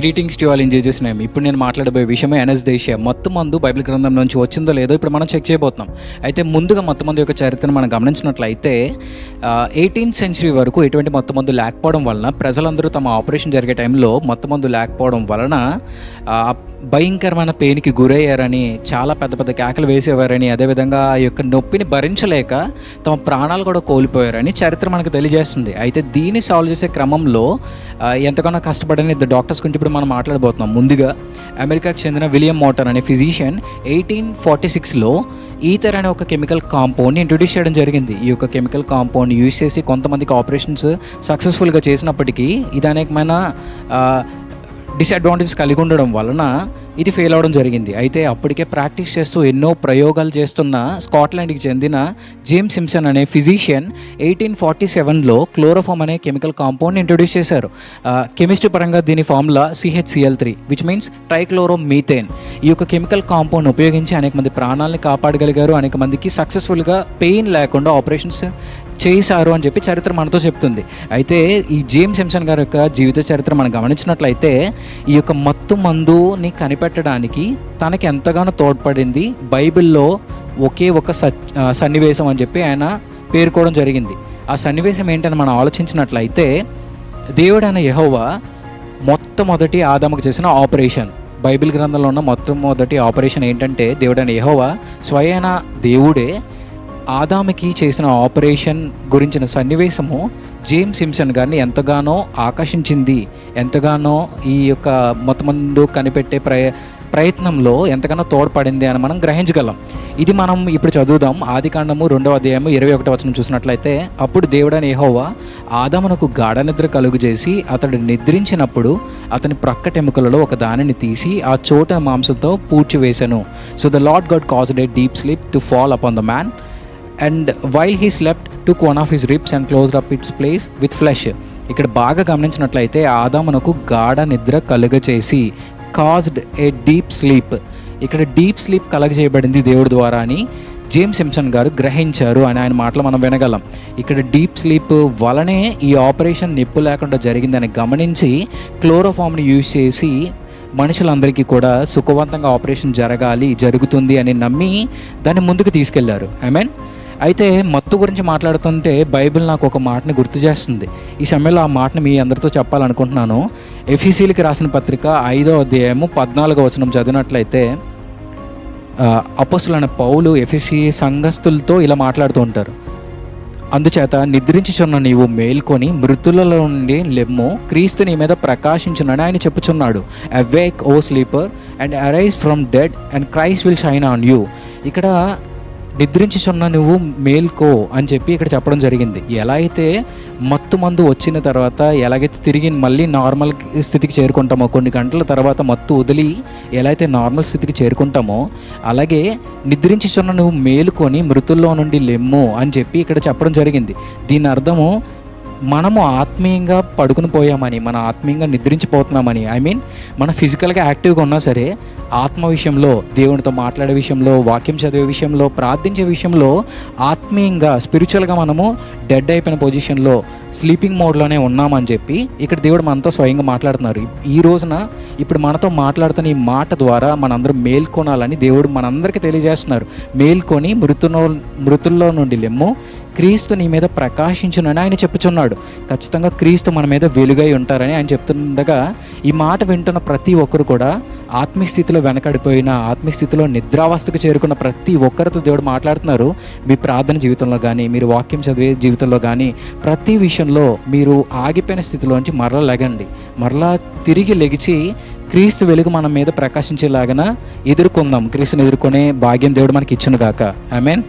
Greetings to all in name ఇప్పుడు నేను మాట్లాడబోయే విషయమే ఎనస్దేషియా మొత్తం మందు బైబిల్ గ్రంథం నుంచి వచ్చిందో లేదో ఇప్పుడు మనం చెక్ చేయబోతున్నాం. అయితే ముందుగా మొత్తం మంది యొక్క చరిత్రను మనం గమనించినట్లయితే ఎయిటీన్త్ సెంచరీ వరకు ఎటువంటి మొత్తం మందు లేకపోవడం వలన ప్రజలందరూ తమ ఆపరేషన్ జరిగే టైంలో మొత్తం మందు లేకపోవడం వలన భయంకరమైన పెయిన్కి గురయ్యారని చాలా పెద్ద పెద్ద కేకలు వేసేవారని అదేవిధంగా ఆ యొక్క నొప్పిని భరించలేక తమ ప్రాణాలు కూడా కోల్పోయారని చరిత్ర మనకు తెలియజేస్తుంది. అయితే దీన్ని సాల్వ్ చేసే క్రమంలో ఎంతగానో కష్టపడిన ఇద్దరు డాక్టర్స్ గురించి ఇప్పుడు మనం మాట్లాడబోతున్నాం. ముందుగా అమెరికాకు చెందిన విలియం మోటర్ అనే ఫిజిషియన్ ఎయిటీన్ ఫార్టీ సిక్స్లో ఈథర్ అనే ఒక కెమికల్ కాంపౌండ్ని ఇంట్రొడ్యూస్ చేయడం జరిగింది. ఈ యొక్క కెమికల్ కాంపౌండ్ యూజ్ చేసి కొంతమందికి ఆపరేషన్స్ సక్సెస్ఫుల్గా చేసినప్పటికీ ఇది అనేకమైన డిసడ్వాంటేజ్ కలిగి ఉండడం వలన ఇది ఫెయిల్ అవడం జరిగింది. అయితే అప్పటికే ప్రాక్టీస్ చేస్తూ ఎన్నో ప్రయోగాలు చేస్తున్న స్కాట్లాండ్కి చెందిన జేమ్స్ సిమ్సన్ అనే ఫిజిషియన్ ఎయిటీన్ ఫార్టీ సెవెన్లో క్లోరోఫామ్ అనే కెమికల్ కాంపౌండ్ ఇంట్రొడ్యూస్ చేశారు. కెమిస్ట్రీ పరంగా దీని formula C H C L three which means trichloro methane ఈ యొక్క కెమికల్ కాంపౌండ్ ఉపయోగించి అనేక మంది ప్రాణాలని కాపాడగలిగారు. అనేక మందికి సక్సెస్ఫుల్గా పెయిన్ లేకుండా ఆపరేషన్స్ చేశారు అని చెప్పి చరిత్ర మనతో చెప్తుంది. అయితే ఈ జేమ్స్ సిమ్సన్ గారి యొక్క జీవిత చరిత్ర మనం గమనించినట్లయితే ఈ యొక్క మత్తు మందుని కనిపెట్టడానికి తనకి ఎంతగానో తోడ్పడింది బైబిల్లో ఒకే ఒక సన్నివేశం అని చెప్పి ఆయన పేర్కోవడం జరిగింది. ఆ సన్నివేశం ఏంటని మనం ఆలోచించినట్లయితే దేవుడైన యహోవా మొట్టమొదటి ఆదాముకు చేసిన ఆపరేషన్. బైబిల్ గ్రంథంలో ఉన్న మొట్టమొదటి ఆపరేషన్ ఏంటంటే దేవుడైన యహోవా స్వయన దేవుడే ఆదాముకి చేసిన ఆపరేషన్ గురించిన సన్నివేశము జేమ్స్ సిమ్సన్ గారిని ఎంతగానో ఆకర్షించింది. ఎంతగానో ఈ యొక్క మొత్తమందు కనిపెట్టే ప్రయ ప్రయత్నంలో ఎంతగానో తోడ్పడింది అని మనం గ్రహించగలం. ఇది మనం ఇప్పుడు చదువుదాం. ఆది కాండము రెండవ అధ్యాయము ఇరవై ఒకటి వచనం చూసినట్లయితే అప్పుడు దేవుడని ఏహోవా ఆదామునకు గాఢ నిద్ర కలుగు చేసి అతడు నిద్రించినప్పుడు అతని ప్రక్కటెముకలలో ఒక దానిని తీసి ఆ చోట మాంసంతో పూడ్చివేశాను so the Lord God caused a deep sleep to fall upon the man and while he slept took one of his ribs and closed up its place with flesh ఇక్కడ బాగా గమనించినట్లయితే ఆదామునకు గాఢ నిద్ర కలుగ చేసి కాజ్డ్ ఏ డీప్ స్లీప్ ఇక్కడ deep sleep కలగజేయబడింది దేవుడి ద్వారా అని జేమ్స్ సిమ్సన్ గారు గ్రహించారు అని ఆయన మాటలు మనం వినగలం. ఇక్కడ డీప్ స్లీప్ వలనే ఈ ఆపరేషన్ నిప్పు లేకుండా జరిగిందని గమనించి క్లోరోఫామ్ని యూజ్ చేసి మనుషులందరికీ కూడా సుఖవంతంగా ఆపరేషన్ జరగాలి జరుగుతుంది అని నమ్మి దాన్ని ముందుకు తీసుకెళ్ళారు. ఐ మీన్ అయితే మత్తు గురించి మాట్లాడుతుంటే బైబిల్ నాకు ఒక మాటని గుర్తు చేస్తుంది. ఈ సమయంలో ఆ మాటని మీ అందరితో చెప్పాలనుకుంటున్నాను. ఎఫీసీలకి రాసిన పత్రిక ఐదో అధ్యాయము పద్నాలుగో వచనం చదివినట్లయితే అపసులైన పౌలు ఎఫీసీ సంఘస్థులతో ఇలా మాట్లాడుతూ ఉంటారు. అందుచేత నిద్రించుచున్న నీవు మేల్కొని మృతులలో నుండి లెమ్ము క్రీస్తు నీ మీద ప్రకాశించునని ఆయన చెప్పుచున్నాడు. Awake O sleeper and arise from dead and Christ will shine on you ఇక్కడ నిద్రించుచున్న నువ్వు మేల్కో అని చెప్పి ఇక్కడ చెప్పడం జరిగింది. ఎలా అయితే మత్తు మందు వచ్చిన తర్వాత ఎలాగైతే తిరిగి మళ్ళీ నార్మల్ స్థితికి చేరుకుంటామో కొన్ని గంటల తర్వాత మత్తు వదిలి ఎలా అయితే నార్మల్ స్థితికి చేరుకుంటామో అలాగే నిద్రించుచున్న నువ్వు మేలుకొని మృతుల్లో నుండి లెమ్ము అని చెప్పి ఇక్కడ చెప్పడం జరిగింది. దీని అర్థము మనము ఆత్మీయంగా పడుకుని పోయామని మన ఆత్మీయంగా నిద్రించిపోతున్నామని ఐ మీన్ మన ఫిజికల్గా యాక్టివ్గా ఉన్నా సరే ఆత్మ విషయంలో దేవునితో మాట్లాడే విషయంలో వాక్యం చదివే విషయంలో ప్రార్థించే విషయంలో ఆత్మీయంగా స్పిరిచువల్గా మనము డెడ్ అయిపోయిన పొజిషన్లో స్లీపింగ్ మోడ్లోనే ఉన్నామని చెప్పి ఇక్కడ దేవుడు మనతో స్వయంగా మాట్లాడుతున్నారు. ఈ రోజున ఇప్పుడు మనతో మాట్లాడుతున్న ఈ మాట ద్వారా మనందరం మేల్కొనాలని దేవుడు మనందరికీ తెలియజేస్తున్నారు. మేల్కొని మృతులో మృతుల్లో నుండి లెమ్ము క్రీస్తు నీ మీద ప్రకాశించునని ఆయన చెప్పుచున్నాడు. ఖచ్చితంగా క్రీస్తు మన మీద వెలుగై ఉంటారని ఆయన చెప్తుండగా ఈ మాట వింటున్న ప్రతి ఒక్కరు కూడా ఆత్మీయ స్థితిలో వెనకడిపోయిన ఆత్మీయ స్థితిలో నిద్రావస్థకు చేరుకున్న ప్రతి ఒక్కరితో దేవుడు మాట్లాడుతున్నారు. మీ ప్రార్థన జీవితంలో కానీ మీరు వాక్యం చదివే జీవితంలో కానీ ప్రతి విషయంలో మీరు ఆగిపోయిన స్థితిలోంచి మరలా లెగండి. మరలా తిరిగి లెగిచి క్రీస్తు వెలుగు మన మీద ప్రకాశించేలాగన ఎదుర్కొందాం. క్రీస్తుని ఎదుర్కొనే భాగ్యం దేవుడు మనకి ఇచ్చిన గాక ఐ మీన్